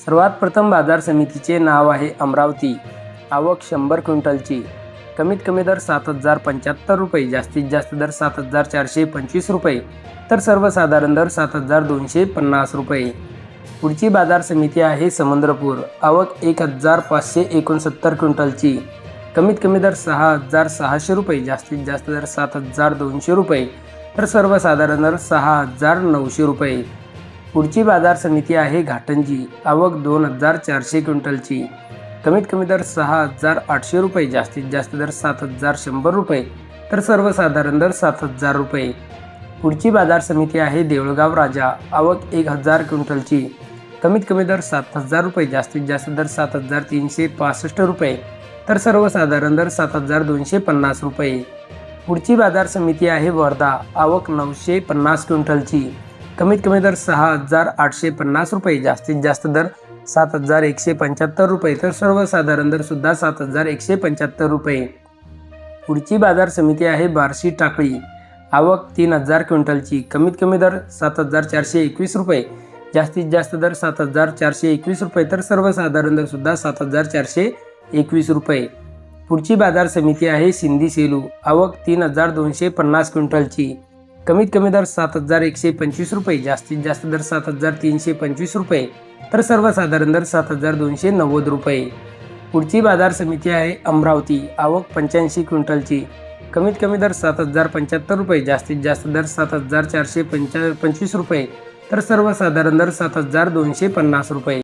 सर्वात प्रथम बाजार समितीचे नाव आहे अमरावती. आवक शंभर क्विंटलची. कमीत कमी दर सात हजार पंच्याहत्तर रुपये जास्तीत जास्त दर सात हजार चारशे पंचवीस रुपये तर सर्वसाधारण दर सात हजार दोनशे पन्नास रुपये. पुढची बाजार समिती आहे समुद्रपूर. आवक एक हजार पाचशे एकोणसत्तर क्विंटलची. कमीत कमी दर सहा हजार सहाशे रुपये जास्तीत जास्त दर सात हजार दोनशे रुपये तर सर्वसाधारण दर सहा हजार नऊशे रुपये. पुढची बाजार समिती आहे घाटंजी. आवक दोन हजार चारशे क्विंटलची. कमीत कमी दर सहा हजार आठशे रुपये जास्तीत जास्त दर सात हजार शंभर रुपये तर सर्वसाधारण दर सात हजार रुपये. पुढची बाजार समिती आहे देऊळगाव राजा. आवक एक हजार क्विंटलची. कमीत कमी दर सात हजार रुपये जास्तीत जास्त दर सात हजार तीनशे पासष्ट रुपये तर सर्वसाधारण दर सात हजार दोनशे पन्नास रुपये. पुढची बाजार समिती आहे वर्धा. आवक नऊशे पन्नास क्विंटलची. कमीत कमी दर सहा हजार आठशे पन्नास रुपये जास्तीत जास्त दर सात हजार एकशे पंच्याहत्तर रुपये तर सर्वसाधारण दर सुद्धा सात हजार एकशे पंच्याहत्तर रुपये. पुढची बाजार समिती आहे बार्शी टाकळी. आवक तीन हजार क्विंटलची कमीत कमी दर सात हजार चारशे एकवीस रुपये जास्तीत जास्त दर सात हजार चारशे एकवीस रुपये तर सर्वसाधारण दर सुद्धा सात हजार चारशे एकवीस रुपये. पुढची बाजार समिती आहे सिंधी सेलू. आवक तीन हजार दोनशे पन्नास क्विंटलची. कमीत कमी दर सात हजार एकशे पंचवीस रुपये जास्तीत जास्त दर सात हजार तीनशे पंचवीस रुपये तर सर्वसाधारण दर सात हजार दोनशे नव्वद रुपये. पुढची बाजार समिती आहे अमरावती आवक पंच्याऐंशी क्विंटलची. कमीत कमी दर सात हजार पंच्याहत्तर रुपये जास्तीत जास्त दर सात हजार चारशे पंचा पंचवीस रुपये तर सर्वसाधारण दर सात हजार दोनशे पन्नास रुपये.